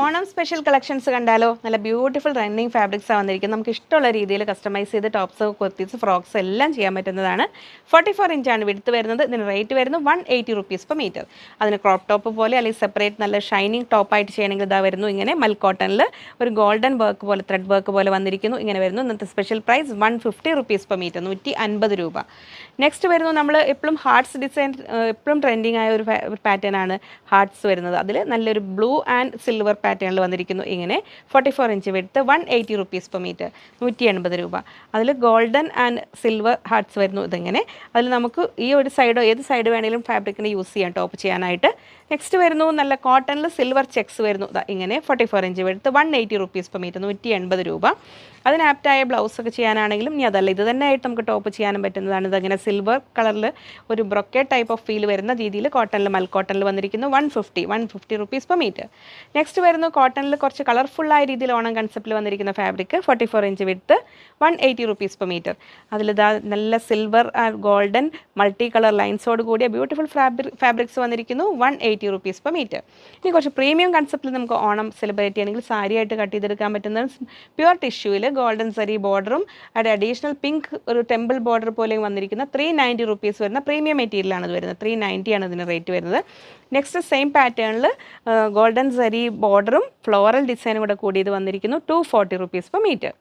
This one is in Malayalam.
ഓണം സ്പെഷ്യൽ കളക്ഷൻസ് കണ്ടാലോ? നല്ല ബ്യൂട്ടിഫുൾ റണ്ണിങ് ഫാബ്രിക്സ് വന്നിരിക്കുന്നത്. നമുക്ക് ഇഷ്ടമുള്ള രീതിയിൽ കസ്റ്റമൈസ് ചെയ്ത് ടോപ്സ് കുർത്തീസ് ഫ്രോക്സ് എല്ലാം ചെയ്യാൻ പറ്റുന്നതാണ്. ഫോർട്ടി ഫോർ ഇഞ്ചാണ് വിടുത്ത് വരുന്നത്. ഇതിന് റേറ്റ് വരുന്നത് one eighty rupees per metre അതിന് ക്രോപ്പ് ടോപ്പ് പോലെ അല്ലെങ്കിൽ സെപ്പറേറ്റ് നല്ല ഷൈനിങ് ടോപ്പായിട്ട് ചെയ്യണമെങ്കിൽ ഇതാ വരുന്നു. ഇങ്ങനെ മൽക്കോട്ടണിൽ ഒരു ഗോൾഡൻ വർക്ക് പോലെ ത്രെഡ് വർക്ക് പോലെ വന്നിരിക്കുന്നു. ഇങ്ങനെ വരുന്നു. ഇന്നത്തെ special price one fifty rupees per metre നൂറ്റി അൻപത് രൂപ. നെക്സ്റ്റ് വരുന്നു നമ്മൾ എപ്പോഴും ഹാർട്സ് ഡിസൈൻ എപ്പോഴും ട്രെൻഡിങ് ആയ ഒരു പാറ്റേൺ ആണ് ഹാർട്സ് വരുന്നത്. അതിൽ നല്ലൊരു ബ്ലൂ ആൻഡ് സിൽവർ പാറ്റേണിൽ വന്നിരിക്കുന്നു. ഇങ്ങനെ forty four inch വെടുത്ത് one eighty rupees per metre നൂറ്റി എൺപത് രൂപ. അതിൽ ഗോൾഡൻ ആൻഡ് സിൽവർ ഹാർട്ട്സ് വരുന്നു ഇതിങ്ങനെ. അതിൽ നമുക്ക് ഈ ഒരു സൈഡോ ഏത് സൈഡ് വേണമെങ്കിലും ഫാബ്രിക്കിന് യൂസ് ചെയ്യാം ടോപ്പ് ചെയ്യാനായിട്ട്. നെക്സ്റ്റ് വരുന്നു നല്ല കോട്ടണിൽ സിൽവർ ചെക്സ് വരുന്നു. ഇങ്ങനെ forty four inch വെടുത്ത് one eighty rupees per metre നൂറ്റി എൺപത് രൂപ. അതിന് ആപ്റ്റായ ബ്ലൗസ് ഒക്കെ ചെയ്യാനാണെങ്കിലും ഇനി അതല്ല ഇത് തന്നെ ആയിട്ട് നമുക്ക് ടോപ്പ് ചെയ്യാനും പറ്റുന്നതാണ്. ഇതങ്ങനെ സിൽവർ കളറിൽ ഒരു ബ്രൊക്കെ ടൈപ്പ് ഓഫ് ഫീൽ വരുന്ന രീതിയിൽ കോട്ടണിൽ മൽക്കോട്ടണിൽ വന്നിരിക്കുന്നു one fifty one fifty rupees per metre next വരുന്നു കോട്ടണിൽ കുറച്ച് കളർഫുള്ളായ രീതിയിൽ ഓണം കൺസെപ്റ്റിൽ വന്നിരിക്കുന്ന ഫാബ്രിക് ഫോർട്ടി ഫോർ ഇഞ്ച് വിട്ട് one eighty rupees per metre അതിലിതാ നല്ല സിൽവർ ഗോൾഡൻ മൾട്ടി കളർ ലൈൻസോട് കൂടിയ ബ്യൂട്ടിഫുൾ ഫാബ്രിക് ഫാബ്രിക്സ് വന്നിരിക്കുന്നു one eighty rupees per metre ഇനി കുറച്ച് പ്രീമിയം കൺസെപ്റ്റിൽ നമുക്ക് ഓണം സെലിബ്രേറ്റ് ചെയ്യണമെങ്കിൽ സാരി ആയിട്ട് കട്ട് ചെയ്തെടുക്കാൻ പറ്റുന്ന പ്യുവർ ടിഷ്യൂവിൽ ഗോൾഡൻ സരി ബോർഡറും അത് അഡീഷണൽ പിങ്ക് ഒരു ടെമ്പിൾ ബോർഡർ പോലെയും വന്നിരിക്കുന്ന ത്രീ നയന്റി റുപ്പീസ് വരുന്ന പ്രീമിയം മെറ്റീരിയലാണ് ഇത് വരുന്നത്. ത്രീ നയന്റി ആണ് ഇതിന് റേറ്റ് വരുന്നത്. നെക്സ്റ്റ് സെയിം പാറ്റേണിൽ ഗോൾഡൻ സരി ബോർഡറും ഫ്ലോറൽ ഡിസൈനും കൂടെ കൂടി ഇത് വന്നിരിക്കുന്നു. Two forty rupees per metre